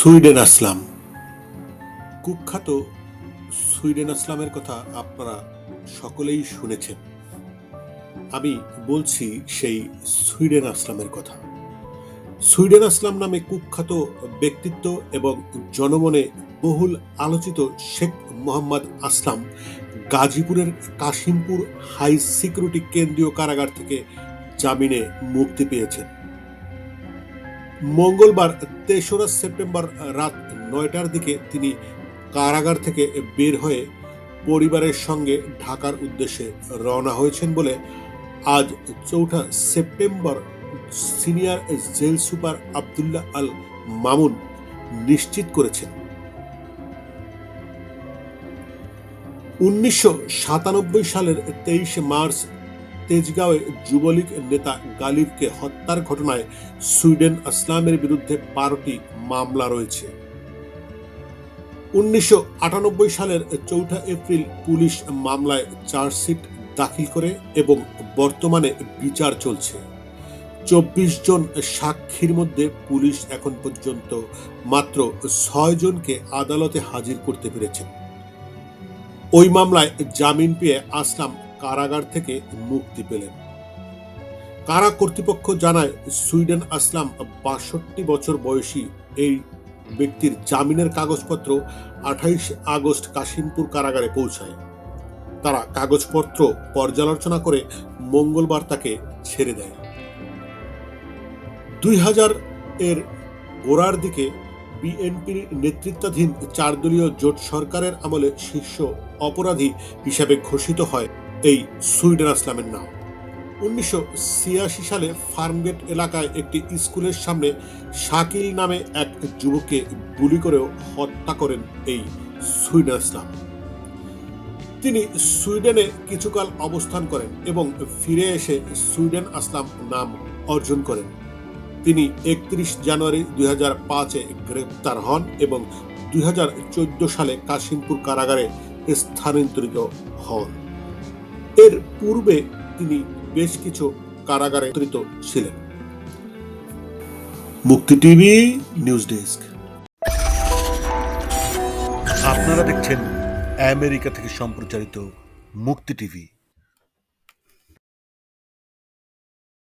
Sweden আসলাম। কুখ্যাত Sweden আসলামের কথা আপনারা সকলেই শুনেছেন। আমি বলছি সেই সুইডেন আসলামের কথা। সুইডেন আসলাম নামে কুখ্যাত ব্যক্তিত্ব এবং জনমনে বহুল আলোচিত শেখ মোহাম্মদ আসলাম গাজীপুরের কাশিমপুর হাই সিকিউরিটি কেন্দ্রীয় কারাগার থেকে জামিনে মুক্তি পেয়েছেন। মঙ্গলবার তেসরা সেপ্টেম্বর রাত নয়টার দিকে তিনি কারাগার থেকে বের হয়ে পরিবারের সঙ্গে ঢাকার উদ্দেশ্যে রওনা হয়েছেন বলে আজ চৌঠা September senior jail super Abdullah Al Mamun নিশ্চিত করেছেন। উনিশশো সাতানব্বই সালের তেইশে মার্চ তেজগাঁওয়ে যুবলীগ নেতা গালিবকে হত্যার ঘটনায় সুইডেন আসলামের বিরুদ্ধে বারোটি মামলা রয়েছে। উনিশশো আটানব্বই সালের চৌঠা এপ্রিল পুলিশ মামলায় চার্জশিট দাখিল করে এবং বর্তমানে বিচার চলছে। চব্বিশ জন সাক্ষীর মধ্যে পুলিশ এখন পর্যন্ত মাত্র ছয় জনকে আদালতে হাজির করতে পেরেছে। ওই মামলায় জামিন পেয়ে আসলাম কারাগার থেকে মুক্তি পেলেন। কারা কর্তৃপক্ষ জানায়, সুইডেন আসলাম বাষট্টি বছর বয়সী এই ব্যক্তির জামিনের কাগজপত্র আঠাইশ আগস্ট কাশিমপুর কারাগারে পৌঁছায়। তারা কাগজপত্র পর্যালোচনা করে মঙ্গলবার তাকে ছেড়ে দেয়। দুই হাজার এর গোড়ার দিকে বিএনপির নেতৃত্বাধীন চারদলীয় জোট সরকারের আমলে শীর্ষ অপরাধী হিসাবে ঘোষিত হয় এই সুইডেন আসলামের নাম। উনিশশো ছিয়াশি সালে ফার্মগেট এলাকায় একটি স্কুলের সামনে শাকিল নামে এক যুবককে গুলি করেও হত্যা করেন এই সুইডেন আসলাম তিনি সুইডেনে কিছুকাল অবস্থান করেন এবং ফিরে এসে সুইডেন আসলাম নাম অর্জন করেন। তিনি একত্রিশ জানুয়ারি দুই হাজার পাঁচে গ্রেপ্তার হন এবং দুই হাজার চোদ্দ সালে কাশিমপুর কারাগারে স্থানান্তরিত হন। এর পূর্বে তিনি বেশ কিছু কারাগারে স্থানান্তরিত ছিলেন। মুক্তি টিভি নিউজ ডেস্ক। আপনারা দেখছেন আমেরিকা থেকে সম্প্রচারিত মুক্তি টিভি।